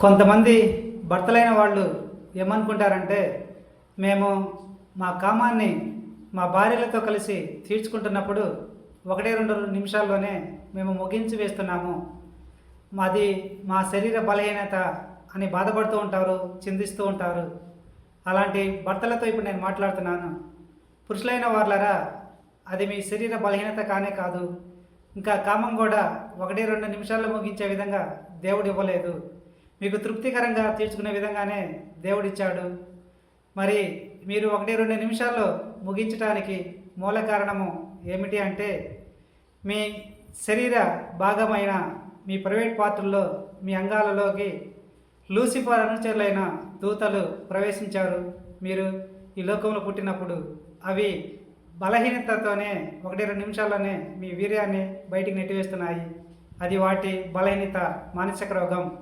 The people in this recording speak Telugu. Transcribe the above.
కొంతమంది భర్తలైన వాళ్ళు ఏమనుకుంటారంటే మేము మా కామాన్ని మా భార్యలతో కలిసి తీర్చుకుంటున్నప్పుడు ఒకటే రెండు నిమిషాల్లోనే మేము ముగించి వేస్తున్నాము. మాది మా శరీర బలహీనత అని బాధపడుతూ ఉంటారు చిందిస్తూ ఉంటారు. అలాంటి భర్తలతో ఇప్పుడు నేను మాట్లాడుతున్నాను. పురుషులైన వాళ్ళరా అది మీ శరీర బలహీనత కానే కాదు. ఇంకా కామం కూడా ఒకటి రెండు నిమిషాల్లో ముగించే విధంగా దేవుడు ఇవ్వలేదు. మీకు తృప్తికరంగా తీర్చుకునే విధంగానే దేవుడిచ్చాడు. మరి మీరు ఒకటి రెండు నిమిషాల్లో ముగించడానికి మూల కారణము ఏమిటి అంటే మీ శరీర భాగమైన మీ ప్రైవేట్ పాత్రల్లో మీ అంగాలలోకి లూసిఫర్ అనుచరులైన దూతలు ప్రవేశించారు. మీరు ఈ లోకంలో పుట్టినప్పుడు అవి బలహీనతతోనే ఒకటి రెండు నిమిషాల్లోనే మీ వీర్యాన్ని బయటికి నెట్టివేస్తున్నాయి. అది వాటి బలహీనత మానసిక రోగం.